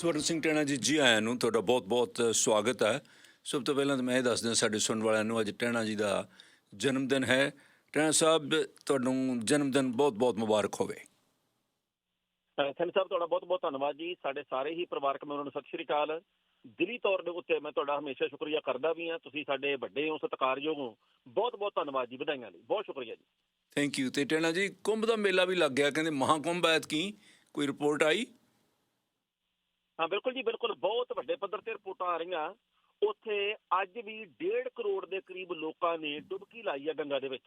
ਸਵਰਨ ਸਿੰਘ ਟੈਣਾ ਜੀ ਜੀ ਆਇਆਂ ਨੂੰ ਤੁਹਾਡਾ ਬਹੁਤ-ਬਹੁਤ ਸਵਾਗਤ ਹੈ। ਸਭ ਤੋਂ ਪਹਿਲਾਂ ਤਾਂ ਮੈਂ ਇਹ ਦੱਸ ਦਿਆਂ ਸਾਡੇ ਸੁਣਨ ਵਾਲਿਆਂ ਨੂੰ ਅੱਜ ਟੈਣਾ ਜੀ ਦਾ ਜਨਮ ਦਿਨ ਹੈ। ਟੈਣਾ ਸਾਹਿਬ ਤੁਹਾਨੂੰ ਜਨਮ ਦਿਨ ਬਹੁਤ-ਬਹੁਤ ਮੁਬਾਰਕ ਹੋਵੇ। ਥੈਂਕ ਸਾਹਿਬ ਤੁਹਾਡਾ ਬਹੁਤ ਬਹੁਤ ਧੰਨਵਾਦ ਜੀ। ਸਾਡੇ ਸਾਰੇ ਹੀ ਪਰਿਵਾਰਕ ਮੈਂਬਰਾਂ ਨੂੰ ਸਤਿ ਸ਼੍ਰੀ ਅਕਾਲ। ਦਿਲੀ ਤੌਰ ਦੇ ਉੱਤੇ ਮੈਂ ਤੁਹਾਡਾ ਹਮੇਸ਼ਾ ਸ਼ੁਕਰੀਆ ਕਰਦਾ ਵੀ ਹਾਂ। ਤੁਸੀਂ ਸਾਡੇ ਵੱਡੇ ਹੋ ਸਤਿਕਾਰਯੋਗ ਹੋ। ਬਹੁਤ ਬਹੁਤ ਧੰਨਵਾਦ ਜੀ ਵਧਾਈਆਂ ਲਈ। ਬਹੁਤ ਸ਼ੁਕਰੀਆ ਜੀ। ਥੈਂਕ ਯੂ ਤੇ ਟੈਣਾ ਜੀ ਕੁੰਭ ਦਾ ਮੇਲਾ ਵੀ ਲੱਗ ਗਿਆ। ਕਹਿੰਦੇ ਮਹਾਕੁੰਭ ਐਤ ਕੀ ਕੋਈ ਰਿਪੋਰਟ ਆਈ? ਹਾਂ, ਬਿਲਕੁਲ ਜੀ, ਬਿਲਕੁਲ। ਬਹੁਤ ਵੱਡੇ ਪੱਧਰ ਤੇ ਰਿਪੋਰਟਾਂ ਆ ਰਹੀਆਂ। ਉੱਥੇ ਅੱਜ ਵੀ 1.5 ਕਰੋੜ ਦੇ ਕਰੀਬ ਲੋਕਾਂ ਨੇ ਡੁਬਕੀ ਲਾਈ ਹੈ ਗੰਗਾ ਦੇ ਵਿੱਚ।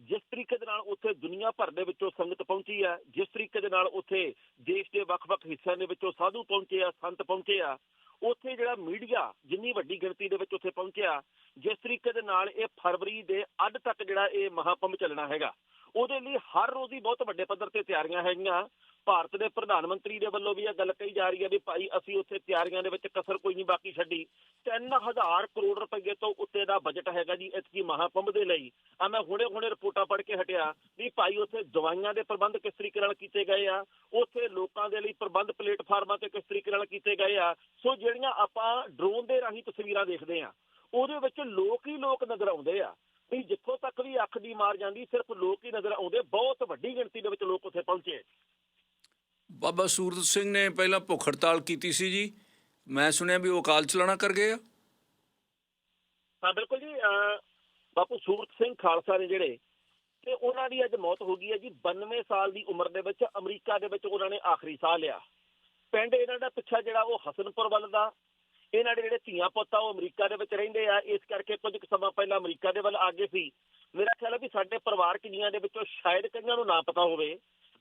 ਜਿਸ ਤਰੀਕੇ ਦੇ ਨਾਲ ਉੱਥੇ ਦੁਨੀਆ ਭਰ ਦੇ ਵਿੱਚੋਂ ਸੰਗਤ ਪਹੁੰਚੀ ਆ, ਜਿਸ ਤਰੀਕੇ ਦੇ ਨਾਲ ਉੱਥੇ ਦੇਸ਼ ਦੇ ਵੱਖ-ਵੱਖ ਹਿੱਸਿਆਂ ਦੇ ਵਿੱਚੋਂ ਸਾਧੂ ਪਹੁੰਚੇ ਆ, ਸੰਤ ਪਹੁੰਚੇ ਆ। ਉੱਥੇ ਜਿਹੜਾ ਮੀਡੀਆ ਜਿੰਨੀ ਵੱਡੀ ਗਿਣਤੀ ਦੇ ਵਿੱਚ ਉੱਥੇ ਪਹੁੰਚਿਆ, ਜਿਸ ਤਰੀਕੇ ਦੇ ਨਾਲ ਇਹ ਫਰਵਰੀ ਦੇ ਅੱਧ ਤੱਕ ਜਿਹੜਾ ਇਹ ਮਹਾਕੁੰਭ ਚੱਲਣਾ ਹੈਗਾ, ਉਹਦੇ ਲਈ ਹਰ ਰੋਜ਼ ਹੀ ਬਹੁਤ ਵੱਡੇ ਪੱਧਰ ਤੇ ਤਿਆਰੀਆਂ ਹੈਗੀਆਂ। ਭਾਰਤ ਦੇ ਪ੍ਰਧਾਨ ਮੰਤਰੀ ਦੇ ਵੱਲੋਂ ਵੀ ਇਹ ਗੱਲ ਕਹੀ ਜਾ ਰਹੀ ਹੈ ਵੀ ਭਾਈ ਅਸੀਂ ਉੱਥੇ ਤਿਆਰੀਆਂ ਦੇ ਵਿੱਚ ਕਸਰ ਕੋਈ ਨਹੀਂ ਬਾਕੀ ਛੱਡੀ। 3000 ਕਰੋੜ ਰੁਪਏ ਤੋਂ ਉੱਤੇ ਦਾ ਬਜਟ ਹੈਗਾ ਜੀ ਇਤਕੀ ਮਹਾਕੁੰਭ ਦੇ ਲਈ। ਆ ਮੈਂ ਹੁਣੇ ਹੁਣੇ ਰਿਪੋਰਟਾਂ ਪੜ੍ਹ ਕੇ ਹਟਿਆ ਵੀ ਭਾਈ ਉੱਥੇ ਦਵਾਈਆਂ ਦੇ ਪ੍ਰਬੰਧ ਕਿਸ ਤਰੀਕੇ ਨਾਲ ਕੀਤੇ ਗਏ ਆ, ਉੱਥੇ ਲੋਕਾਂ ਦੇ ਲਈ ਪ੍ਰਬੰਧ ਪਲੇਟਫਾਰਮਾਂ ਤੇ ਕਿਸ ਤਰੀਕੇ ਨਾਲ ਕੀਤੇ ਗਏ ਆ। ਸੋ ਜਿਹੜੀਆਂ ਆਪਾਂ ਡਰੋਨ ਦੇ ਰਾਹੀਂ ਤਸਵੀਰਾਂ ਦੇਖਦੇ ਆ, ਉਹਦੇ ਵਿੱਚ ਲੋਕ ਹੀ ਲੋਕ ਨਜ਼ਰ ਆਉਂਦੇ ਆ। ਵੀ ਜਿੱਥੋਂ ਤੱਕ ਵੀ ਅੱਖ ਦੀ ਮਾਰ ਜਾਂਦੀ, ਸਿਰਫ ਲੋਕ ਹੀ ਨਜ਼ਰ ਆਉਂਦੇ, ਬਹੁਤ ਵੱਡੀ ਗਿਣਤੀ ਦੇ ਵਿੱਚ ਲੋਕ ਉੱਥੇ ਪਹੁੰਚੇ। ਬਾਬਾ ਸੂਰਤ ਸਿੰਘ ਨੇ ਪਹਿਲਾਂ ਭੁੱਖ ਹੜਤਾਲ ਕੀਤੀ ਸੀ ਜੀ। ਮੈਂ ਸੁਣਿਆ ਵੀ ਉਹ ਅਕਾਲ ਚਲਾਣਾ ਕਰ ਗਏ ਆ। ਹਾਂ, ਬਿਲਕੁਲ ਜੀ। ਬਾਪੂ ਸੂਰਤ ਸਿੰਘ ਖਾਲਸਾ ਨੇ ਜਿਹੜੇ, ਤੇ ਉਹਨਾਂ ਦੀ ਅੱਜ ਮੌਤ ਹੋ ਗਈ ਹੈ ਜੀ। 92 ਸਾਲ ਦੀ ਉਮਰ ਦੇ ਵਿੱਚ ਅਮਰੀਕਾ ਦੇ ਵਿੱਚ ਉਹਨਾਂ ਨੇ ਆਖਰੀ ਸਾਹ ਲਿਆ। ਪਿੰਡ ਇਹਨਾਂ ਦਾ ਪਿੱਛਾ ਜਿਹੜਾ ਉਹ ਹਸਨਪੁਰ ਵੱਲ ਦਾ, ਇਹਨਾਂ ਦੇ ਜਿਹੜੇ ਧੀਆਂ ਪੁੱਤ ਆ, ਉਹ ਅਮਰੀਕਾ ਦੇ ਵਿੱਚ ਰਹਿੰਦੇ ਆ। ਇਸ ਕਰਕੇ ਕੁਝ ਕੁ ਸਮਾਂ ਪਹਿਲਾਂ ਅਮਰੀਕਾ ਦੇ ਵੱਲ ਆ ਗਏ ਸੀ। ਮੇਰਾ ਖਿਆਲ ਹੈ ਵੀ ਸਾਡੇ ਪਰਿਵਾਰਕ ਜੀਆਂ ਦੇ ਵਿੱਚੋਂ ਸ਼ਾਇਦ ਕਈਆਂ ਨੂੰ ਨਾ ਪਤਾ ਹੋਵੇ।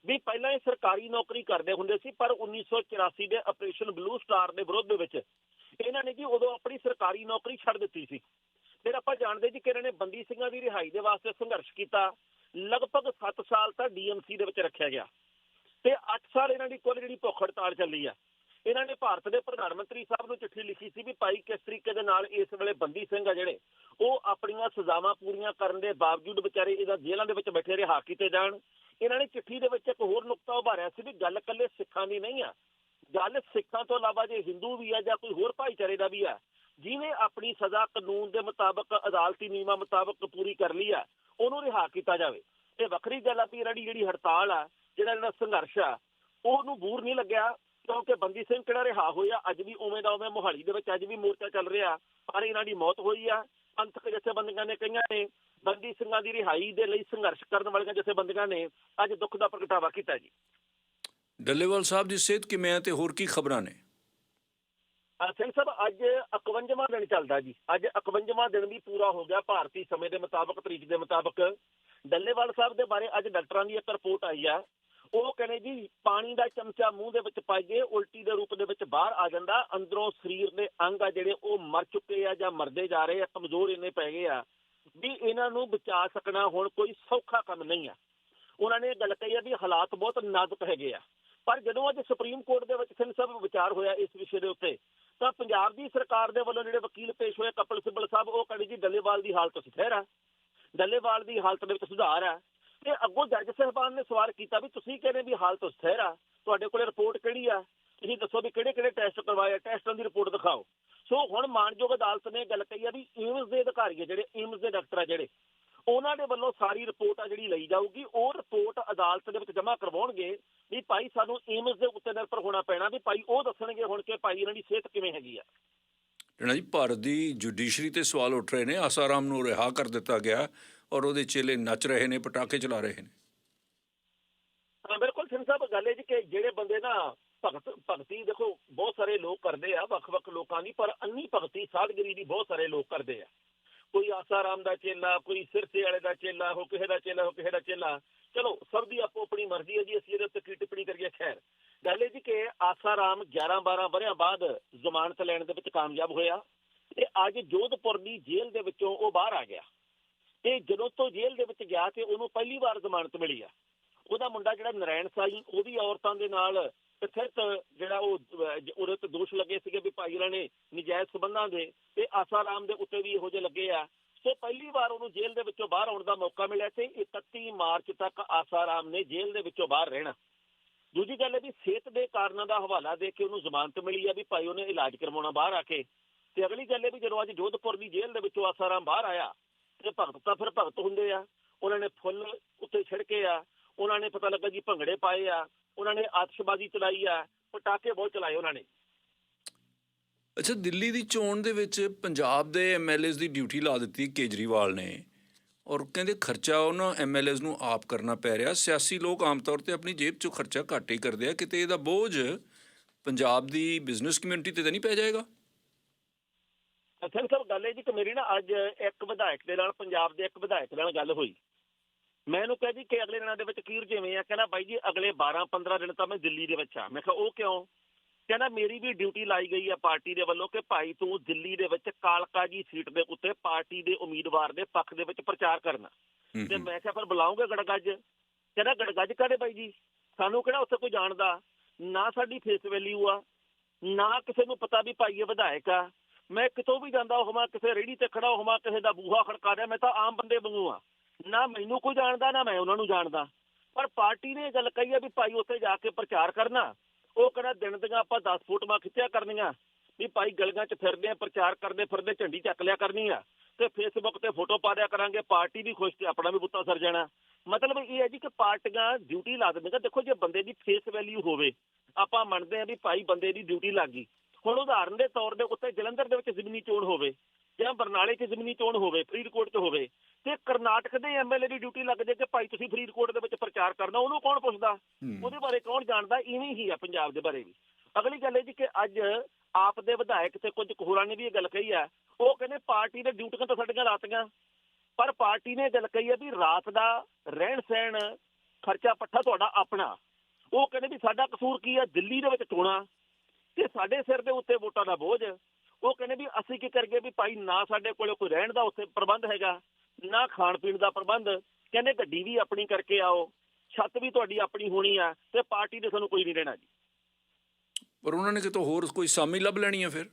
ਵੀ ਪਹਿਲਾਂ ਇਹ ਸਰਕਾਰੀ ਨੌਕਰੀ ਕਰਦੇ ਹੁੰਦੇ ਸੀ, ਪਰ 1984 ਦੇ ਆਪਰੇਸ਼ਨ ਬਲੂ ਸਟਾਰ ਦੇ ਵਿਰੋਧ ਦੇ ਵਿੱਚ ਇਹਨਾਂ ਨੇ ਜੀ ਉਦੋਂ ਆਪਣੀ ਸਰਕਾਰੀ ਨੌਕਰੀ ਛੱਡ ਦਿੱਤੀ ਸੀ। ਫਿਰ ਆਪਾਂ ਜਾਣਦੇ ਜੀ ਕਿ ਇਹਨਾਂ ਨੇ ਬੰਦੀ ਸਿੰਘਾਂ ਦੀ ਰਿਹਾਈ ਦੇ ਵਾਸਤੇ ਸੰਘਰਸ਼ ਕੀਤਾ। ਲਗਭਗ 7 ਸਾਲ ਤੱਕ ਡੀਐਮਸੀ ਦੇ ਵਿੱਚ ਰੱਖਿਆ ਗਿਆ। ਤੇ 8 ਸਾਲ ਇਹਨਾਂ ਦੀ ਕੁੱਲ ਜਿਹੜੀ ਭੁੱਖ ਹੜਤਾਲ ਚੱਲੀ ਆ। ਇਹਨਾਂ ਨੇ ਭਾਰਤ ਦੇ ਪ੍ਰਧਾਨ ਮੰਤਰੀ ਸਾਹਿਬ ਨੂੰ ਚਿੱਠੀ ਲਿਖੀ ਸੀ ਵੀ ਭਾਈ ਕਿਸ ਤਰੀਕੇ ਦੇ ਨਾਲ ਇਸ ਵੇਲੇ ਬੰਦੀ ਸਿੰਘ ਆ ਜਿਹੜੇ, ਉਹ ਆਪਣੀਆਂ ਸਜ਼ਾਵਾਂ ਪੂਰੀਆਂ ਕਰਨ ਦੇ ਬਾਵਜੂਦ ਵਿਚਾਰੇ ਇਹਦਾ ਜੇਲ੍ਹਾਂ ਦੇ ਵਿੱਚ ਬੈਠੇ ਰਿਹਾ ਕੀਤੇ ਜਾਣ। ਇਹਨਾਂ ਨੇ ਚਿੱਠੀ ਦੇ ਵਿੱਚ ਇੱਕ ਹੋਰ ਨੁਕਤਾ ਉਭਾਰਿਆ ਸੀ ਵੀ ਗੱਲ ਇਕੱਲੇ ਸਿੱਖਾਂ ਦੀ ਨਹੀਂ ਆ। ਗੱਲ ਸਿੱਖਾਂ ਤੋਂ ਇਲਾਵਾ ਜੇ ਹਿੰਦੂ ਵੀ ਆ ਜਾਂ ਕੋਈ ਹੋਰ ਭਾਈਚਾਰੇ ਦਾ ਵੀ ਆ ਜਿਹਨੇ ਆਪਣੀ ਸਜ਼ਾ ਕਾਨੂੰਨ ਦੇ ਮੁਤਾਬਕ, ਅਦਾਲਤੀ ਨਿਯਮਾਂ ਮੁਤਾਬਕ ਪੂਰੀ ਕਰ ਲਈ ਆ, ਉਹਨੂੰ ਰਿਹਾ ਕੀਤਾ ਜਾਵੇ। ਤੇ ਵੱਖਰੀ ਗੱਲ ਆ ਵੀ ਇਹਨਾਂ ਦੀ ਜਿਹੜੀ ਹੜਤਾਲ ਆ, ਜਿਹੜਾ ਇਹਨਾਂ ਸੰਘਰਸ਼ ਆ, ਉਹਨੂੰ ਬੂਰ ਨਹੀਂ ਲੱਗਿਆ, ਕਿਉਂਕਿ ਬੰਦੀ ਸਿੰਘ ਕਿਹੜਾ ਰਿਹਾ ਹੋਇਆ, ਅੱਜ ਵੀ ਉਵੇਂ ਦਾ ਉਵੇਂ ਮੋਹਾਲੀ ਦੇ ਵਿੱਚ ਅੱਜ ਵੀ ਮੋਰਚਾ ਚੱਲ ਰਿਹਾ, ਪਰ ਇਹਨਾਂ ਦੀ ਮੌਤ ਹੋਈ ਆ। ਪੰਥਕ ਜਥੇਬੰਦੀਆਂ ਨੇ ਕਈਆਂ ਨੇ ਬੰਦੀ ਸਿੰਘਾਂ ਦੀ ਰਿਹਾਈ ਦੇ ਲਈ ਸੰਘਰਸ਼ ਕਰਨ ਵਾਲੀਆਂ ਜਥੇਬੰਦੀਆਂ ਨੇ ਅੱਜ ਦੁੱਖ ਦਾ ਪ੍ਰਗਟਾਵਾ ਕੀਤਾ ਜੀ। ਡੱਲੇਵਾਲ ਸਾਹਿਬ ਦੀ ਸਿਹਤ ਕਿਵੇਂ ਹੈ ਤੇ ਹੋਰ ਕੀ ਖਬਰਾਂ ਨੇ? ਸਿੰਘ ਸਾਹਿਬ ਅੱਜ 51ਵਾਂ ਦਿਨ ਚੱਲਦਾ ਜੀ। ਅੱਜ 51ਵਾਂ ਦਿਨ ਵੀ ਪੂਰਾ ਹੋ ਗਿਆ ਭਾਰਤੀ ਸਮੇਂ ਦੇ ਮੁਤਾਬਕ ਤਰੀਕ ਦੇ ਮੁਤਾਬਕ। ਡੱਲੇਵਾਲ ਸਾਹਿਬ ਦੇ ਬਾਰੇ ਅੱਜ ਡਾਕਟਰਾਂ ਦੀ ਇੱਕ ਰਿਪੋਰਟ ਆਈ ਆ। ਉਹ ਕਹਿੰਦੇ ਜੀ ਪਾਣੀ ਦਾ ਚਮਚਾ ਮੂੰਹ ਦੇ ਵਿੱਚ ਪਾਈਏ ਉਲਟੀ ਦੇ ਰੂਪ ਦੇ ਵਿੱਚ ਬਾਹਰ ਆ ਜਾਂਦਾ। ਅੰਦਰੋਂ ਸਰੀਰ ਦੇ ਅੰਗ ਆ ਜਿਹੜੇ ਉਹ ਮਰ ਚੁੱਕੇ ਆ ਜਾਂ ਮਰਦੇ ਜਾ ਰਹੇ ਆ ਕਮਜ਼ੋਰ ਇੰਨੇ ਪੈ ਗਏ ਆ। ਵੀ ਇਹਨਾਂ ਨੂੰ ਬਚਾ ਸਕਣਾ ਹੁਣ ਕੋਈ ਸੌਖਾ ਕੰਮ ਨਹੀਂ ਆ। ਉਹਨਾਂ ਨੇ ਇਹ ਗੱਲ ਕਹੀ ਆ ਵੀ ਹਾਲਾਤ ਬਹੁਤ ਨਾਜ਼ੁਕ ਹੈਗੇ ਆ। ਪਰ ਜਦੋਂ ਅੱਜ ਸੁਪਰੀਮ ਕੋਰਟ ਦੇ ਵਿੱਚ ਸਿੰਘ ਸਾਹਿਬ ਵਿਚਾਰ ਹੋਇਆ ਇਸ ਵਿਸ਼ੇ ਦੇ ਉੱਤੇ, ਤਾਂ ਪੰਜਾਬ ਦੀ ਸਰਕਾਰ ਦੇ ਵੱਲੋਂ ਜਿਹੜੇ ਵਕੀਲ ਪੇਸ਼ ਹੋਏ ਕਪਲ ਸਿੱਬਲ ਸਾਹਿਬ, ਉਹ ਕਹਿੰਦੇ ਜੀ ਡੱਲੇਵਾਲ ਦੀ ਹਾਲਤ ਸਥਿਰ ਆ ਡੱਲੇਵਾਲ ਦੀ ਹਾਲਤ ਦੇ ਵਿੱਚ ਸੁਧਾਰ ਆ। ਤੇ ਅੱਗੋਂ ਜੱਜ ਸਾਹਿਬਾਨ ਨੇ ਸਵਾਲ ਕੀਤਾ ਵੀ ਤੁਸੀਂ ਕਹਿੰਦੇ ਵੀ ਹਾਲਤ ਸਥਿਰ ਆ ਤੁਹਾਡੇ ਕੋਲੇ ਰਿਪੋਰਟ ਕਿਹੜੀ ਆ? ਤੁਸੀਂ ਦੱਸੋ ਵੀ ਕਿਹੜੇ ਕਿਹੜੇ ਟੈਸਟ ਕਰਵਾਏ ਆ? ਟੈਸਟਾਂ ਦੀ ਰਿਪੋਰਟ ਦਿਖਾਓ। ਸੋ ਹੁਣ ਮਾਨਯੋਗ ਅਦਾਲਤ ਨੇ ਗੱਲ ਕਹੀ ਆ ਵੀ ਏਮਸ ਦੇ ਅਧਿਕਾਰੀ ਆ ਜਿਹੜੇ ਏਮਸ ਦੇ ਡਾਕਟਰ ਆ ਜਿਹੜੇ, ਉਹਨਾਂ ਦੇ ਵੱਲੋਂ ਸਾਰੀ ਰਿਪੋਰਟ ਆ ਜਿਹੜੀ ਲਈ ਜਾਊਗੀ, ਉਹ ਰਿਪੋਰਟ ਅਦਾਲਤ ਦੇ ਵਿੱਚ ਜਮ੍ਹਾਂ ਕਰਵਾਉਣਗੇ ਵੀ ਭਾਈ ਸਾਨੂੰ ਏਮਸ ਦੇ ਉੱਤੇ ਨਿਰਭਰ ਹੋਣਾ ਪੈਣਾ ਵੀ ਭਾਈ ਉਹ ਦੱਸਣਗੇ ਹੁਣ ਕਿ ਭਾਈ ਇਹਨਾਂ ਦੀ ਸਿਹਤ ਕਿਵੇਂ ਹੈਗੀ ਆ। ਟੈਣਾ ਜੀ ਭਾਰਤ ਦੀ ਜੁਡੀਸ਼ਰੀ ਤੇ ਸਵਾਲ ਉੱਠ ਰਹੇ ਨੇ, ਆਸਾਰਾਮ ਨੂੰ ਰਿਹਾ ਕਰ ਦਿੱਤਾ ਗਿਆ ਔਰ ਉਹਦੇ ਚੇਲੇ ਨੱਚ ਰਹੇ ਨੇ, ਪਟਾਕੇ ਚਲਾ ਰਹੇ ਨੇ ਹਾਂ ਬਿਲਕੁਲ ਸਿੰਘ ਸਾਹਿਬ ਗੱਲ ਹੈ ਜੀ ਕਿ ਜਿਹੜੇ ਬੰਦੇ ਨਾ ਭਗਤ, ਭਗਤੀ ਦੇਖੋ, ਬਹੁਤ ਸਾਰੇ ਲੋਕ ਕਰਦੇ ਆ, ਵੱਖ-ਵੱਖ ਲੋਕਾਂ ਦੀ, ਪਰ ਅੰਨੀ ਭਗਤੀ ਸਾਧਗਿਰੀ ਦੀ ਬਹੁਤ ਸਾਰੇ ਲੋਕ ਕਰਦੇ ਆ। ਕੋਈ ਆਸਾਰਾਮ ਦਾ ਚੇਲਾ, ਕੋਈ ਸਿਰਸੇ ਵਾਲੇ ਦਾ ਚੇਲਾ ਹੋ ਕਿਸੇ ਦਾ ਚੇਲਾ ਹੋ ਕਿਸੇ ਦਾ ਚੇਲਾ। ਚਲੋ, ਸਭ ਦੀ ਆਪੋ ਆਪਣੀ ਮਰਜ਼ੀ ਹੈ ਜੀ, ਅਸੀਂ ਇਹਦੇ ਉੱਤੇ ਕੀ ਟਿੱਪਣੀ ਕਰੀਏ, ਖੈਰ। ਗੱਲ ਇਹ ਜੀ ਕਿ ਆਸਾਰਾਮ 11 12 ਵਰਿਆਂ ਬਾਅਦ ਜ਼ਮਾਨਤ ਲੈਣ ਦੇ ਵਿੱਚ ਕਾਮਯਾਬ ਹੋਇਆ ਤੇ ਅੱਜ ਜੋਧਪੁਰ ਦੀ ਜੇਲ੍ਹ ਦੇ ਵਿੱਚੋਂ ਉਹ ਬਾਹਰ ਆ ਗਿਆ। ਤੇ ਜਦੋਂ ਤੋਂ ਜੇਲ੍ਹ ਦੇ ਵਿੱਚ ਗਿਆ ਤੇ ਉਹਨੂੰ ਪਹਿਲੀ ਵਾਰ ਜ਼ਮਾਨਤ ਮਿਲੀ ਆ। ਉਹਦਾ ਮੁੰਡਾ ਜਿਹੜਾ ਨਰੈਣ ਸਾਈ ਉਹਦੀ ਔਰਤਾਂ ਦੇ ਨਾਲ ਕਥਿਤ ਜਿਹੜਾ ਉਹ ਉਹਦੇ ਤੇ ਦੋਸ਼ ਲੱਗੇ ਸੀਗੇ ਵੀ ਭਾਈ ਇਹਨਾਂ ਨੇ ਨਜਾਇਜ਼ ਸਬੰਧਾਂ ਦੇ ਤੇ ਆਸਾਰਾਮ ਦੇ ਉੱਤੇ ਵੀ ਇਹੋ ਜਿਹੇ ਲੱਗੇ ਆ। ਸੋ ਪਹਿਲੀ ਵਾਰ ਉਹਨੂੰ ਜੇਲ੍ਹ ਦੇ ਵਿੱਚੋਂ ਬਾਹਰ ਆਉਣ ਦਾ ਮੌਕਾ ਮਿਲਿਆ ਤੇ 31 ਮਾਰਚ ਤੱਕ ਆਸਾਰਾਮ ਨੇ ਜੇਲ੍ਹ ਦੇ ਵਿੱਚੋਂ ਬਾਹਰ ਰਹਿਣਾ। ਦੂਜੀ ਗੱਲ ਹੈ ਵੀ ਸਿਹਤ ਦੇ ਕਾਰਨਾਂ ਦਾ ਹਵਾਲਾ ਦੇ ਕੇ ਉਹਨੂੰ ਜ਼ਮਾਨਤ ਮਿਲੀ ਆ ਵੀ ਭਾਈ ਉਹਨੇ ਇਲਾਜ ਕਰਵਾਉਣਾ ਬਾਹਰ ਆ ਕੇ। ਤੇ ਅਗਲੀ ਗੱਲ ਇਹ ਵੀ ਜਦੋਂ ਅੱਜ ਜੋਧਪੁਰ ਦੀ ਜੇਲ੍ਹ ਦੇ ਵਿੱਚੋਂ ਆਸਾਰਾਮ ਬਾਹਰ ਆਇਆ ਤੇ ਭਗਤ ਤਾਂ ਫਿਰ ਭਗਤ ਹੁੰਦੇ ਆ। ਉਹਨਾਂ ਨੇ ਫੁੱਲ ਉੱਤੇ ਛਿੜਕੇ ਆ। ਉਹਨਾਂ ਨੇ ਪਤਾ ਲੱਗਾ ਜੀ ਭੰਗੜੇ ਪਾਏ ਆ ਉਹਨਾਂ ਨੇ ਆਤਿਸ਼ਬਾਜ਼ੀ ਚਲਾਈ ਆ ਪਟਾਕੇ ਬਹੁਤ ਚਲਾਏ ਉਹਨਾਂ ਨੇ। ਅੱਛਾ ਦਿੱਲੀ ਦੀ ਚੋਣ ਦੇ ਵਿੱਚ ਪੰਜਾਬ ਦੇ ਐਮਐਲਏਜ਼ ਦੀ ਡਿਊਟੀ ਲਾ ਦਿੱਤੀ ਕੇਜਰੀਵਾਲ ਨੇ ਔਰ ਕਹਿੰਦੇ ਖਰਚਾ ਉਹਨਾਂ ਐਮਐਲਏਜ਼ ਨੂੰ ਆਪ ਕਰਨਾ ਪੈ ਰਿਹਾ। ਸਿਆਸੀ ਲੋਕ ਆਮ ਤੌਰ ਤੇ ਆਪਣੀ ਜੇਬ ਚੋਂ ਖਰਚਾ ਘੱਟ ਹੀ ਕਰਦੇ ਆ। ਕਿਤੇ ਇਹਦਾ ਬੋਝ ਪੰਜਾਬ ਦੀ ਬਿਜ਼ਨਸ ਕਮਿਊਨਿਟੀ ਤੇ ਤਾਂ ਨਹੀਂ ਪੈ ਜਾਏਗਾ? ਅਸਲ ਸਭ ਗੱਲ ਇਹ ਜੀ ਕਿ ਮੇਰੀ ਨਾ ਅੱਜ ਇੱਕ ਵਿਧਾਇਕ ਦੇ ਨਾਲ ਪੰਜਾਬ ਦੇ ਇੱਕ ਵਿਧਾਇਕ ਨਾਲ ਗੱਲ ਹੋਈ। ਮੈਂ ਇਹਨੂੰ ਕਿਹਾ ਜੀ ਕਿ ਅਗਲੇ ਦਿਨਾਂ ਦੇ ਵਿੱਚ ਕੀ ਰੁਝੇਵੇਂ ਆ ਕਹਿੰਦਾ ਬਾਈ ਜੀ ਅਗਲੇ 12 15 ਦਿਨ ਤਾਂ ਮੈਂ ਦਿੱਲੀ ਦੇ ਵਿੱਚ ਆ। ਮੈਂ ਕਿਹਾ ਉਹ ਕਿਉਂ? ਕਹਿੰਦਾ ਮੇਰੀ ਵੀ ਡਿਊਟੀ ਲਾਈ ਗਈ ਆ ਪਾਰਟੀ ਦੇ ਵੱਲੋਂ ਕਿ ਭਾਈ ਤੂੰ ਦਿੱਲੀ ਦੇ ਵਿੱਚ ਕਾਲਕਾ ਜੀ ਸੀਟ ਦੇ ਉੱਤੇ ਪਾਰਟੀ ਦੇ ਉਮੀਦਵਾਰ ਦੇ ਪੱਖ ਦੇ ਵਿੱਚ ਪ੍ਰਚਾਰ ਕਰਨਾ। ਤੇ। ਮੈਂ ਕਿਹਾ ਫਿਰ ਬੁਲਾਉਂਗੇ ਗੜਗੱਜ? ਕਹਿੰਦਾ ਗੜਗੱਜ ਕਾਹਦੇ ਬਾਈ ਜੀ? ਸਾਨੂੰ ਕਿਹੜਾ ਉੱਥੇ ਕੋਈ ਜਾਣਦਾ? ਨਾ ਸਾਡੀ ਫੇਸ ਵੈਲਿਊ ਆ ਨਾ ਕਿਸੇ ਨੂੰ ਪਤਾ ਵੀ ਭਾਈ ਇਹ ਵਿਧਾਇਕ ਆ। ਮੈਂ ਕਿਤੋਂ ਵੀ ਜਾਂਦਾ ਹੋਵਾਂ ਕਿਸੇ ਰੇੜੀ ਤੇ ਖੜਾ ਹੋਵਾਂ ਕਿਸੇ ਦਾ ਬੂਹਾ ਖੜਕਾ ਦਿਆਂ ਮੈਂ ਤਾਂ ਆਮ ਬੰਦੇ ਵਾਂਗੂ ਆ। ਨਾ ਮੈਨੂੰ ਕੋਈ ਜਾਣਦਾ, ਨਾ ਮੈਂ ਉਹਨਾਂ ਨੂੰ ਜਾਣਦਾ। ਪਰ ਪਾਰਟੀ ਨੇ ਇਹ ਗੱਲ ਕਹੀ ਆ ਵੀ ਭਾਈ ਉੱਥੇ ਜਾ ਕੇ ਪ੍ਰਚਾਰ ਕਰਨਾ। ਉਹ ਕਹਿੰਦਾ ਦਿਨ ਦੀਆਂ ਆਪਾਂ 10 ਫੋਟੋਆਂ ਖਿੱਚਿਆ ਕਰਨੀਆਂ। ਵੀ ਭਾਈ ਗਲੀਆਂ 'ਚ ਫਿਰਦੇ ਆ, ਪ੍ਰਚਾਰ ਕਰਦੇ ਫਿਰਦੇ, ਝੰਡੀ ਚੱਕ ਲਿਆ ਕਰਨੀ ਆ। ਤੇ ਫੇਸਬੁੱਕ ਤੇ ਫੋਟੋ ਪਾ ਦਿਆ ਕਰਾਂਗੇ, ਪਾਰਟੀ ਵੀ ਖੁਸ਼ ਤੇ ਆਪਣਾ ਵੀ ਬੁੱਤਾ ਸਰ ਜਾਣਾ। ਮਤਲਬ ਇਹ ਹੈ ਜੀ ਕਿ ਪਾਰਟੀਆਂ ਡਿਊਟੀ ਲਾ ਦਿੰਦੀਆਂ। ਦੇਖੋ ਜੇ ਬੰਦੇ ਦੀ ਫੇਸ ਵੈਲਿਊ ਹੋਵੇ, ਆਪਾਂ ਮੰਨਦੇ ਆ ਵੀ ਭਾਈ ਬੰਦੇ ਦੀ ਡਿਊਟੀ ਲੱਗ ਗਈ। ਹੁਣ ਉਦਾਹਰਨ ਦੇ ਤੌਰ ਦੇ ਉੱਤੇ ਜਲੰਧਰ ਦੇ ਵਿੱਚ ਜ਼ਮੀਨੀ ਚੋਣ ਹੋਵੇ। ਜਾਂ ਬਰਨਾਲੇ 'ਚ ਜ਼ਮੀਨੀ ਚੋਣ ਹੋਵੇ ਫਰੀਦਕੋਟ 'ਚ ਹੋਵੇ ਤੇ ਕਰਨਾਟਕ ਦੇ ਐਮਐਲਏ ਦੀ ਡਿਊਟੀ ਲੱਗ ਜੇ ਕਿ ਭਾਈ ਤੁਸੀਂ ਫਰੀਦਕੋਟ ਦੇ ਵਿੱਚ ਪ੍ਰਚਾਰ ਕਰਨਾ ਉਹਨੂੰ ਕੌਣ ਪੁੱਛਦਾ। ਉਹਦੇ ਬਾਰੇ ਕੌਣ ਜਾਣਦਾ? ਇਵੇਂ ਹੀ ਆ ਪੰਜਾਬ ਦੇ ਬਾਰੇ ਵੀ। ਅਗਲੀ ਗੱਲ ਇਹ ਜੀ ਕਿ ਅੱਜ ਆਪ ਦੇ ਵਿਧਾਇਕ ਤੇ ਕੁਝ ਹੋਰਾਂ ਨੇ ਵੀ ਇਹ ਗੱਲ ਕਹੀ ਆ ਉਹ ਕਹਿੰਦੇ ਪਾਰਟੀ ਦੇ ਡਿਊਟੀਆਂ ਤਾਂ ਸਾਡੀਆਂ ਰਾਤੀਆਂ ਪਰ ਪਾਰਟੀ ਨੇ ਇਹ ਗੱਲ ਕਹੀ ਹੈ ਵੀ ਰਾਤ ਦਾ ਰਹਿਣ ਸਹਿਣ ਖਰਚਾ ਪੱਠਾ ਤੁਹਾਡਾ ਆਪਣਾ। ਉਹ ਕਹਿੰਦੇ ਵੀ ਸਾਡਾ ਕਸੂਰ ਕੀ ਆ? ਦਿੱਲੀ ਦੇ ਵਿੱਚ ਚੋਣਾਂ ਤੇ ਸਾਡੇ ਸਿਰ ਦੇ ਉੱਤੇ ਵੋਟਾਂ ਦਾ ਬੋਝ। ਉਹ ਕਹਿੰਦੇ ਵੀ ਅਸੀਂ ਕੀ ਕਰਗੇ ਵੀ ਭਾਈ ਨਾ ਸਾਡੇ ਕੋਲੇ ਕੋਈ ਰਹਿਣ ਦਾ ਉੱਥੇ ਪ੍ਰਬੰਧ ਹੈਗਾ ਨਾ ਖਾਣ ਪੀਣ ਦਾ ਪ੍ਰਬੰਧ। ਕਹਿੰਦੇ ਗੱਡੀ ਵੀ ਆਪਣੀ ਕਰਕੇ ਆਓ ਛੱਤ ਵੀ ਤੁਹਾਡੀ ਆਪਣੀ ਹੋਣੀ ਆ ਤੇ ਪਾਰਟੀ ਦੇ ਸਾਨੂੰ ਕੋਈ ਨਹੀਂ ਰਹਿਣਾ ਜੀ। ਪਰ ਉਹਨਾਂ ਨੇ ਕਿਤੋਂ ਹੋਰ ਕੋਈ ਸਾਮੀ ਲੱਭ ਲੈਣੀ ਆ ਫਿਰ?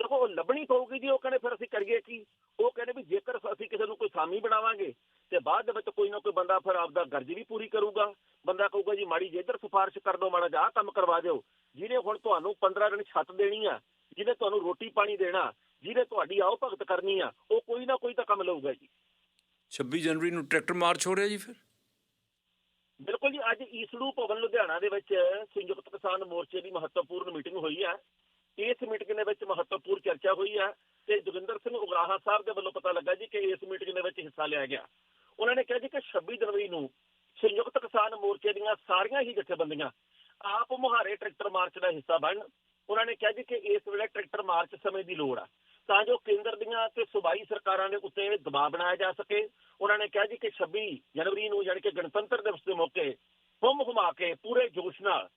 ਦੇਖੋ ਉਹ ਲੱਭਣੀ ਪਊਗੀ ਜੀ ਉਹ ਕਹਿੰਦੇ ਫਿਰ ਅਸੀਂ ਕਰੀਏ ਕੀ? ਉਹ ਕਹਿੰਦੇ ਵੀ ਜੇਕਰ ਅਸੀਂ ਕਿਸੇ ਨੂੰ ਕੋਈ ਸਾਮੀ ਬਣਾਵਾਂਗੇ ਤੇ ਬਾਅਦ ਦੇ ਵਿੱਚ ਕੋਈ ਨਾ ਕੋਈ ਬੰਦਾ ਫਿਰ ਆਪਦਾ ਗਰਜ ਵੀ ਪੂਰੀ ਕਰੂਗਾ। ਬੰਦਾ ਕਹੂਗਾ ਜੀ ਮਾੜੀ ਜੇ ਇੱਧਰ ਸਿਫਾਰਿਸ਼ ਕਰ ਦਿਓ ਮਾੜਾ ਜਿਹਾ ਆਹ ਕੰਮ ਕਰਵਾ ਦਿਓ। ਜਿਹਨੇ ਹੁਣ ਤੁਹਾਨੂੰ 15 ਦਿਨ ਛੱਤ ਦੇਣੀ ਆ ਜਿਹਨੇ ਤੁਹਾਨੂੰ ਰੋਟੀ ਪਾਣੀ ਦੇਣਾ ਜਿਹਨੇ ਤੁਹਾਡੀ ਆਓ ਭਗਤ ਕਰਨੀ ਆ ਉਹ ਕੋਈ ਨਾ ਕੋਈ ਤਾਂ ਕੰਮ ਲਊਗਾ ਜੀ। 26 ਜਨਵਰੀ ਨੂੰ ਟਰੈਕਟਰ ਮਾਰਚ ਹੋ ਰਿਹਾ ਜੀ ਫਿਰ? ਬਿਲਕੁਲ ਜੀ ਅੱਜ ਈਸੜੂ ਭਵਨ ਲੁਧਿਆਣਾ ਦੇ ਵਿੱਚ ਸੰਯੁਕਤ ਕਿਸਾਨ ਮੋਰਚੇ ਦੀ ਮਹੱਤਵਪੂਰਨ ਮੀਟਿੰਗ ਹੋਈ ਹੈ ਇਸ ਮੀਟਿੰਗ ਦੇ ਵਿੱਚ ਮਹੱਤਵਪੂਰਨ ਚਰਚਾ ਹੋਈ ਹੈ ਤੇ ਜੋਗਿੰਦਰ ਸਿੰਘ ਉਗਰਾਹਾ ਸਾਹਿਬ ਦੇ ਵੱਲੋਂ ਪਤਾ ਲੱਗਾ ਜੀ ਕਿ ਇਸ ਮੀਟਿੰਗ ਦੇ ਵਿੱਚ ਹਿੱਸਾ ਲਿਆ ਗਿਆ। ਉਹਨਾਂ ਨੇ ਕਿਹਾ ਜੀ ਕਿ 26 ਜਨਵਰੀ ਨੂੰ ਸੰਯੁਕਤ ਕਿਸਾਨ ਮੋਰਚੇ ਦੀਆਂ ਸਾਰੀਆਂ ਹੀ ਜਥੇਬੰਦੀਆਂ ਆਪ ਮੁਹਾਰੇ ਟਰੈਕਟਰ ਮਾਰਚ ਦਾ ਹਿੱਸਾ ਬਣ ਉਹਨਾਂ ਨੇ ਕਿਹਾ ਜੀ ਕਿ ਇਸ ਵੇਲੇ ਟਰੈਕਟਰ ਮਾਰਚ ਸਮੇਂ ਦੀ ਲੋੜ ਆ। ਤਾਂ ਜੋ ਕੇਂਦਰ ਦੀਆਂ ਤੇ ਸੂਬਾਈ ਸਰਕਾਰਾਂ ਦੇ ਉੱਤੇ ਦਬਾਅ ਬਣਾਇਆ ਜਾ ਸਕੇ ਉਹਨਾਂ ਨੇ ਕਿਹਾ ਜੀ ਕਿ 26 ਜਨਵਰੀ ਨੂੰ ਯਾਨੀ ਕਿ ਗਣਤੰਤਰ ਦਿਵਸ ਦੇ ਮੌਕੇ ਹੁਮ ਹੁਮਾ ਕੇ ਪੂਰੇ ਜੋਸ਼ ਨਾਲ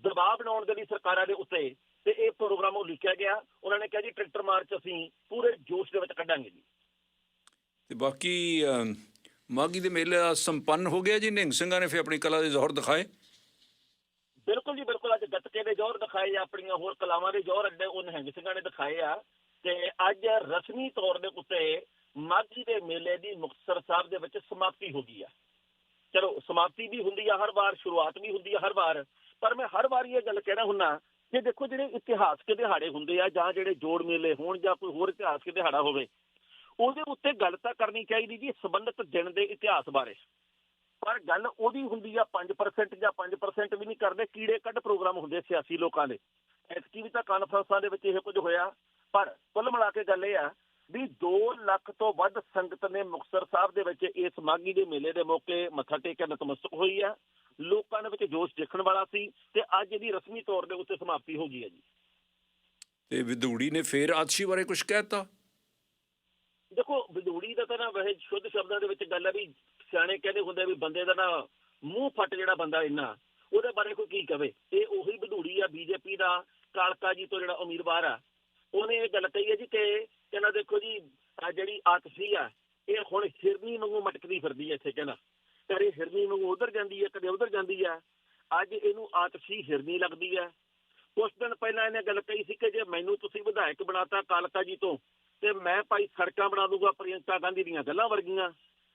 ਦਬਾਅ ਬਣਾਉਣ ਦੇ ਲਈ ਸਰਕਾਰਾਂ ਦੇ ਉੱਤੇ ਤੇ ਇਹ ਪ੍ਰੋਗਰਾਮ ਉਹ ਲਿਖਿਆ ਗਿਆ। ਉਹਨਾਂ ਨੇ ਕਿਹਾ ਜੀ ਟਰੈਕਟਰ ਮਾਰਚ ਅਸੀਂ ਪੂਰੇ ਜੋਸ਼ ਦੇ ਵਿੱਚ ਕੱਢਾਂਗੇ ਜੀ। ਤੇ ਬਾਕੀ ਅਮ, ਮਾਘੀ ਦੇ ਮੇਲਾ ਸੰਪੰਨ ਹੋ ਗਿਆ ਜੀ। ਨਿਹੰਗ ਸਿੰਘਾਂ ਨੇ ਫਿਰ ਆਪਣੀ ਕਲਾ ਦੇ ਜ਼ੋਹਰ ਦਿਖਾਏ ਬਿਲਕੁਲ ਜੀ ਬਿਲਕੁਲ ਅੱਜ ਗੱਤਕੇ ਦੇ ਜੋਰ ਦਿਖਾਏ ਆਪਣੀਆਂ ਹੋਰ ਕਲਾਵਾਂ ਦੇ ਜੋਰ ਅੱਡੇ ਉਹ ਨਿਹੰਗ ਸਿੰਘਾਂ ਨੇ ਦਿਖਾਏ ਆ। ਤੇ ਅੱਜ ਰਸਮੀ ਤੌਰ ਦੇ ਉੱਤੇ ਮਾਘੀ ਦੇ ਮੇਲੇ ਦੀ ਮੁਕਤਸਰ ਸਾਹਿਬ ਦੇ ਵਿੱਚ ਸਮਾਪਤੀ ਹੋ ਗਈ ਆ। ਚਲੋ, ਸਮਾਪਤੀ ਵੀ ਹੁੰਦੀ ਆ ਹਰ ਵਾਰ, ਸ਼ੁਰੂਆਤ ਵੀ ਹੁੰਦੀ ਆ ਹਰ ਵਾਰ, ਪਰ ਮੈਂ ਹਰ ਵਾਰ ਇਹ ਗੱਲ ਕਹਿਣਾ ਹੁੰਨਾ ਕਿ ਦੇਖੋ ਜਿਹੜੇ ਇਤਿਹਾਸਕ ਦਿਹਾੜੇ ਹੁੰਦੇ ਆ, ਜਾਂ ਜਿਹੜੇ ਜੋੜ ਮੇਲੇ ਹੋਣ, ਜਾਂ ਕੋਈ ਹੋਰ ਇਤਿਹਾਸਕ ਦਿਹਾੜਾ ਹੋਵੇ, ਉਹਦੇ ਉੱਤੇ ਗੱਲ ਤਾਂ ਕਰਨੀ ਚਾਹੀਦੀ ਜੀ ਸੰਬੰਧਿਤ ਦਿਨ ਦੇ ਇਤਿਹਾਸ ਬਾਰੇ। ਪਰ ਗੱਲ ਉਹਦੀ ਹੁੰਦੀ ਆ 5% ਜਾਂ 5% ਵੀ ਨਹੀਂ ਕਰਦੇ ਕੀੜੇ ਕੱਢ ਪ੍ਰੋਗਰਾਮ ਹੁੰਦੇ ਸਿਆਸੀ ਲੋਕਾਂ ਦੇ। ਐਤਕੀ ਵੀ ਤਾਂ ਕਾਨਫਰੰਸਾਂ ਦੇ ਵਿੱਚ ਇਹ ਕੁਝ ਹੋਇਆ। ਪਰ ਕੁੱਲ ਮਿਲਾ ਕੇ ਗੱਲ ਇਹ ਆ ਵੀ 2 ਲੱਖ ਤੋਂ ਵੱਧ ਸੰਗਤ ਨੇ ਮੁਕਤਸਰ ਸਾਹਿਬ ਦੇ ਵਿੱਚ ਇਸ ਮਾਗੀ ਦੇ ਮੇਲੇ ਦੇ ਮੌਕੇ ਮੱਥਾ ਟੇਕਿਆ ਨਤਮਸਤਕ ਹੋਈ ਆ। ਲੋਕਾਂ ਦੇ ਵਿੱਚ ਜੋਸ਼ ਦੇਖਣ ਵਾਲਾ ਸੀ ਤੇ ਅੱਜ ਇਹਦੀ ਰਸਮੀ ਤੌਰ ਦੇ ਉੱਤੇ ਸਮਾਪਤੀ ਹੋ ਗਈ ਹੈ ਜੀ। ਤੇ ਵਿਦੂੜੀ ਨੇ ਫੇਰ ਆਤਸ਼ੀ ਬਾਰੇ ਕੁਝ ਕਹਿਤਾ? ਦੇਖੋ ਵਿਦੂੜੀ ਦਾ ਤਾਂ ਨਾ ਵੈਸੇ ਸ਼ੁੱਧ ਸ਼ਬਦਾਂ ਦੇ ਵਿੱਚ ਗੱਲ ਹੈ ਵੀ ਸਿਆਣੇ ਕਹਿੰਦੇ ਹੁੰਦੇ ਵੀ ਬੰਦੇ ਦਾ ਨਾ ਮੂੰਹ ਫੱਟ ਜਿਹੜਾ ਬੰਦਾ ਇੰਨਾ, ਉਹਦੇ ਬਾਰੇ ਕੋਈ ਕੀ ਕਵੇ? ਇਹ ਉਹੀ ਵਿਦੂੜੀ ਆ ਬੀਜੇਪੀ ਦਾ, ਕਾਲਕਾ ਜੀ ਤੋਂ ਜਿਹੜਾ ਉਮੀਦਵਾਰ ਆ। ਉਹਨੇ ਇਹ ਗੱਲ ਕਹੀ ਹੈ ਜੀ ਕਿ ਕਹਿੰਦਾ ਦੇਖੋ ਜੀ ਆ ਜਿਹੜੀ ਆਤਸ਼ੀ ਆ, ਇਹ ਹੁਣ ਹਿਰਨੀ ਵਾਂਗੂ ਮਟਕਦੀ ਫਿਰਦੀ ਹੈ ਇੱਥੇ ਕਹਿੰਦਾ। ਕਦੇ ਹਿਰਨੀ ਵਾਂਗੂ ਉਧਰ ਜਾਂਦੀ ਹੈ ਕਦੇ ਉਧਰ ਜਾਂਦੀ ਹੈ ਅੱਜ ਇਹਨੂੰ ਆਤਸ਼ੀ ਹਿਰਨੀ ਲੱਗਦੀ ਹੈ ਕੁਝ ਦਿਨ ਪਹਿਲਾਂ ਇਹਨੇ ਗੱਲ ਕਹੀ ਸੀ ਕਿ ਜੇ ਮੈਨੂੰ ਤੁਸੀਂ ਵਿਧਾਇਕ ਬਣਾਤਾ ਕਾਲਕਾ ਜੀ ਤੋਂ, ਤੇ ਮੈਂ ਭਾਈ ਸੜਕਾਂ ਬਣਾ ਦੂੰਗਾ ਪ੍ਰਿਯੰਕਾ ਗਾਂਧੀ ਦੀਆਂ ਗੱਲਾਂ ਵਰਗੀਆਂ।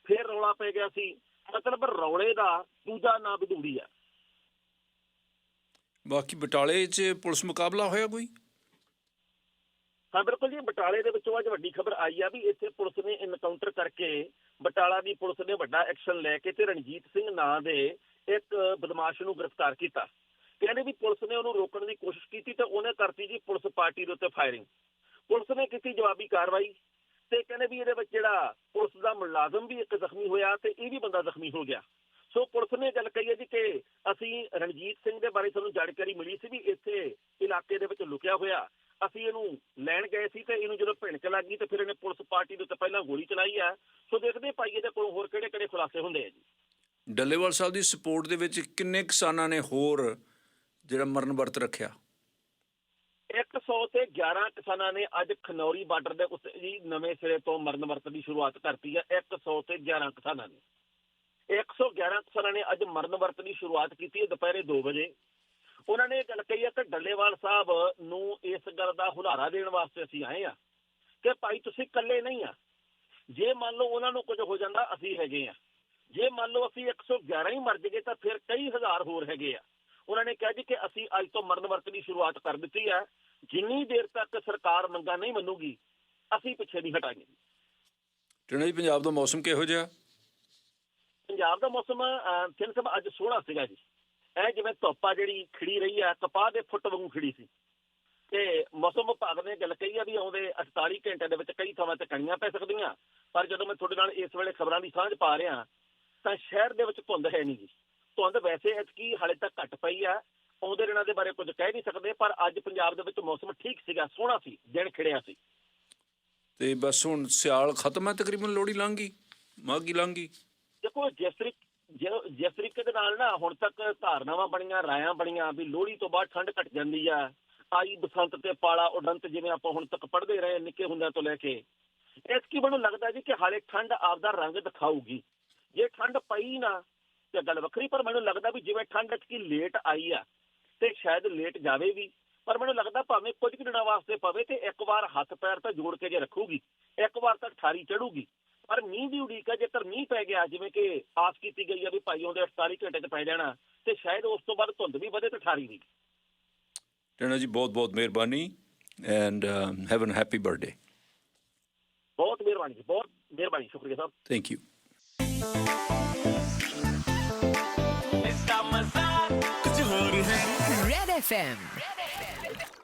ਫਿਰ ਰੌਲਾ ਪੈ ਗਿਆ ਸੀ। ਮਤਲਬ ਰੌਲੇ ਦਾ ਦੂਜਾ ਨਾਂ ਵਿਦੂੜੀ ਆ। ਬਾਕੀ ਬਟਾਲੇ 'ਚ ਪੁਲਿਸ ਮੁਕਾਬਲਾ ਹੋਇਆ ਕੋਈ? ਹਾਂ ਬਿਲਕੁਲ ਜੀ। ਬਟਾਲੇ ਦੇ ਵਿੱਚੋਂ ਅੱਜ ਵੱਡੀ ਖਬਰ ਆਈ ਆ ਵੀ ਇੱਥੇ ਪੁਲਿਸ ਨੇ ਇਨਕਾਊਂਟਰ ਕਰਕੇ ਬਟਾਲਾ ਦੀ ਪੁਲਿਸ ਨੇ ਵੱਡਾ ਐਕਸ਼ਨ ਲੈ ਕੇ ਤੇ ਰਣਜੀਤ ਸਿੰਘ ਨਾਂ ਦੇ ਇੱਕ ਬਦਮਾਸ਼ ਨੂੰ ਗ੍ਰਿਫਤਾਰ ਕੀਤਾ। ਕਹਿੰਦੇ ਵੀ ਪੁਲਿਸ ਨੇ ਉਹਨੂੰ ਰੋਕਣ ਦੀ ਕੋਸ਼ਿਸ਼ ਕੀਤੀ ਤੇ ਉਹਨੇ ਕਰਤੀ ਜੀ ਪੁਲਿਸ ਪਾਰਟੀ ਦੇ ਉੱਤੇ ਫਾਇਰਿੰਗ ਪੁਲਿਸ ਨੇ ਕੀਤੀ ਜਵਾਬੀ ਕਾਰਵਾਈ। ਤੇ ਕਹਿੰਦੇ ਵੀ ਇਹਦੇ ਵਿੱਚ ਜਿਹੜਾ ਪੁਲਿਸ ਦਾ ਮੁਲਾਜ਼ਮ ਵੀ ਇੱਕ ਜ਼ਖਮੀ ਹੋਇਆ ਤੇ ਇਹ ਵੀ ਬੰਦਾ ਜ਼ਖਮੀ ਹੋ ਗਿਆ। ਸੋ ਪੁਲਿਸ ਨੇ ਗੱਲ ਕਹੀ ਹੈ ਜੀ ਕਿ ਅਸੀਂ ਰਣਜੀਤ ਸਿੰਘ ਦੇ ਬਾਰੇ ਸਾਨੂੰ ਜਾਣਕਾਰੀ ਮਿਲੀ ਸੀ ਵੀ ਇੱਥੇ ਇਲਾਕੇ ਦੇ ਵਿੱਚ ਲੁਕਿਆ ਹੋਇਆ। ਅਸੀਂ ਇਹਨੂੰ ਲੈਣ ਗਏ ਸੀ ਤੇ ਇਹਨੂੰ ਜਦੋਂ ਭਿਣਕ ਲੱਗ ਗਈ ਤੇ ਫਿਰ ਇਹਨੇ ਪੁਲਿਸ ਪਾਰਟੀ ਦੇ ਉੱਤੇ ਪਹਿਲਾਂ ਗੋਲੀ ਚਲਾਈ ਆ। ਸੋ ਦੇਖਦੇ ਭਾਈ ਇਹਦੇ ਕੋਲ ਹੋਰ ਕਿਹੜੇ ਕਿਹੜੇ ਖੁਲਾਸੇ ਹੁੰਦੇ ਆ ਜੀ। ਡੱਲੇਵਾਲ ਸਾਹਿਬ ਦੀ ਸਪੋਰਟ ਦੇ ਵਿੱਚ ਕਿੰਨੇ ਕਿਸਾਨਾਂ ਨੇ ਹੋਰ ਜਿਹੜਾ ਮਰਨ ਵਰਤ ਰੱਖਿਆ? 11 ਕਿਸਾਨਾਂ ਨੇ ਅੱਜ ਖਨੌਰੀ ਬਾਰਡਰ ਦੇ ਉੱਤੇ ਜੀ ਨਵੇਂ ਸਿਰੇ ਤੋਂ ਮਰਨ ਵਰਤ ਦੀ ਸ਼ੁਰੂਆਤ ਕਰਤੀ ਹੈ 100 ਤੇ 11 ਕਿਸਾਨਾਂ ਨੇ। 111 ਕਿਸਾਨਾਂ ਨੇ ਅੱਜ ਮਰਨ ਵਰਤ ਦੀ ਸ਼ੁਰੂਆਤ ਕੀਤੀ ਹੈ, ਦੁਪਹਿਰੇ 2 ਵਜੇ। ਉਹਨਾਂ ਨੇ ਇਹ ਗੱਲ ਕਹੀ ਹੈ ਕਿ ਡੱਲੇਵਾਲ ਸਾਹਿਬ ਨੂੰ ਇਸ ਗੱਲ ਦਾ ਹੁਲਾਰਾ ਦੇਣ ਵਾਸਤੇ ਅਸੀਂ ਆਏ ਆ ਕਿ ਭਾਈ ਤੁਸੀਂ ਇਕੱਲੇ ਨਹੀਂ ਆ। ਜੇ ਮੰਨ ਲਓ ਉਹਨਾਂ ਨੂੰ ਕੁਝ ਹੋ ਜਾਂਦਾ, ਅਸੀਂ ਹੈਗੇ ਆ ਜੇ ਮੰਨ ਲਓ ਅਸੀਂ 111 ਹੀ ਮਰ ਜਗੇ ਤਾਂ ਫਿਰ ਕਈ ਹਜ਼ਾਰ ਹੋਰ ਹੈਗੇ ਆ। ਉਹਨਾਂ ਨੇ ਕਿਹਾ ਜੀ ਕਿ ਅਸੀਂ ਅੱਜ ਤੋਂ ਮਰਨ ਵਰਤ ਦੀ ਸ਼ੁਰੂਆਤ ਕਰ ਦਿੱਤੀ ਹੈ। ਜਿੰਨੀ ਦੇਰ ਤੱਕ ਸਰਕਾਰ ਮੰਗਾਂ ਨਹੀਂ ਮੰਨੂਗੀ ਅਸੀਂ ਪਿੱਛੇ ਨਹੀਂ ਹਟਾਂਗੇ। ਜੀ ਪੰਜਾਬ ਦਾ ਮੌਸਮ ਕਿਹੋ ਜਿਹਾ? ਪੰਜਾਬ ਦਾ ਮੌਸਮ ਸਾਹਿਬ ਅੱਜ ਸੋਹਣਾ ਸੀਗਾ ਜੀ। ਇਹ ਜਿਵੇਂ ਧੁੱਪਾ ਜਿਹੜੀ ਖਿੜੀ ਰਹੀ ਆ ਕਪਾਹ ਦੇ ਫੁੱਟ ਵਾਂਗੂ ਖਿੜੀ ਸੀ। ਤੇ ਮੌਸਮ ਵਿਭਾਗ ਨੇ ਗੱਲ ਕਹੀ ਆ ਵੀ ਆਉਂਦੇ 48 ਘੰਟਿਆਂ ਦੇ ਵਿੱਚ ਕਈ ਥਾਵਾਂ ਤੇ ਕਣੀਆਂ ਪੈ ਸਕਦੀਆਂ। ਪਰ ਜਦੋਂ ਮੈਂ ਤੁਹਾਡੇ ਨਾਲ ਇਸ ਵੇਲੇ ਖਬਰਾਂ ਦੀ ਸਾਂਝ ਪਾ ਰਿਹਾ ਤਾਂ ਸ਼ਹਿਰ ਦੇ ਵਿੱਚ ਧੁੰਦ ਹੈ ਨਹੀਂ ਜੀ। ਧੁੰਦ ਵੈਸੇ ਐਤਕੀ ਹਾਲੇ ਤੱਕ ਘਟ ਪਈ ਆ ਆਉਂਦੇ ਦਿਨਾਂ ਦੇ ਬਾਰੇ ਕੁਝ ਕਹਿ ਨਹੀਂ ਸਕਦੇ ਪਰ ਅੱਜ ਪੰਜਾਬ ਦੇ ਵਿੱਚ ਮੌਸਮ ਠੀਕ ਸੀਗਾ ਸੋਹਣਾ ਸੀ ਦਿਨ ਖਿੜਿਆ ਸੀ। ਤੇ ਬਸ ਹੁਣ ਸਿਆਲ ਖਤਮ ਹੈ ਤਕਰੀਬਨ ਲੋਹੜੀ ਲੰਘ ਗਈ ਮਾਘੀ ਲੰਘ ਗਈ। ਦੇਖੋ ਜਿਸ ਤਰੀਕੇ ਜਿਸ ਤਰੀਕੇ ਦੇ ਨਾਲ ਨਾ ਹੁਣ ਤੱਕ ਧਾਰਨਾਵਾਂ ਬਣੀਆਂ ਰਾਇਆਂ ਬਣੀਆਂ ਵੀ ਲੋਹੜੀ ਤੋਂ ਬਾਅਦ ਠੰਡ ਘਟ ਜਾਂਦੀ ਆ ਆਈ ਬਸੰਤ ਤੇ ਪਾਲਾ ਉਡੰਤ ਜਿਵੇਂ ਆਪਾਂ ਹੁਣ ਤੱਕ ਪੜ੍ਹਦੇ ਰਹੇ ਨਿੱਕੇ ਹੁੰਦਿਆਂ ਤੋਂ ਲੈ ਕੇ। ਇਸ ਕੀ ਮੈਨੂੰ ਲੱਗਦਾ ਜੀ ਕਿ ਹਾਲੇ ਠੰਡ ਆਪਦਾ ਰੰਗ ਦਿਖਾਊਗੀ। ਜੇ ਠੰਡ ਪਈ ਨਾ ਤੇ ਗੱਲ ਵੱਖਰੀ ਪਰ ਮੈਨੂੰ ਲੱਗਦਾ ਵੀ ਜਿਵੇਂ ਠੰਡ ਕੀ ਲੇਟ ਆਈ ਆ ਤੇ ਸ਼ਾਇਦ ਲੇਟ ਜਾਵੇ ਵੀ। ਪਰ ਮੈਨੂੰ ਲੱਗਦਾ ਭਾਵੇਂ ਕੁਝ ਕੁ ਦਿਨਾਂ ਵਾਸਤੇ ਪਵੇ ਤੇ ਇੱਕ ਵਾਰ ਹੱਥ ਪੈਰ ਤਾਂ ਜੋੜ ਕੇ ਜੇ ਰੱਖੂਗੀ ਇੱਕ ਵਾਰ ਤਾਂ ਠਾਰੀ ਚੜੂਗੀ। ਪਰ ਮੀਂਹ ਦੀ ਉਡੀਕ ਹੈ ਜੇਕਰ ਮੀਂਹ ਪੈ ਗਿਆ ਜਿਵੇਂ ਕਿ ਆਸ ਕੀਤੀ ਗਈ ਆ ਵੀ ਭਾਈ ਆਉਂਦੇ 48 ਘੰਟੇ ਤੇ ਪੈ ਜਾਣਾ ਤੇ ਸ਼ਾਇਦ ਉਸ ਤੋਂ ਬਾਅਦ ਧੁੰਦ ਵੀ ਵਧੇ ਤੇ ਠਾਰੀ ਵੀ। ਟਣਾ ਜੀ ਬਹੁਤ ਬਹੁਤ ਮਿਹਰਬਾਨੀ and have an happy birthday ਬਹੁਤ ਮਿਹਰਬਾਨੀ ਬਹੁਤ ਮਿਹਰਬਾਨੀ ਸ਼ੁਕਰੀਆ ਸਾਹਿਬ। Thank you Red FM.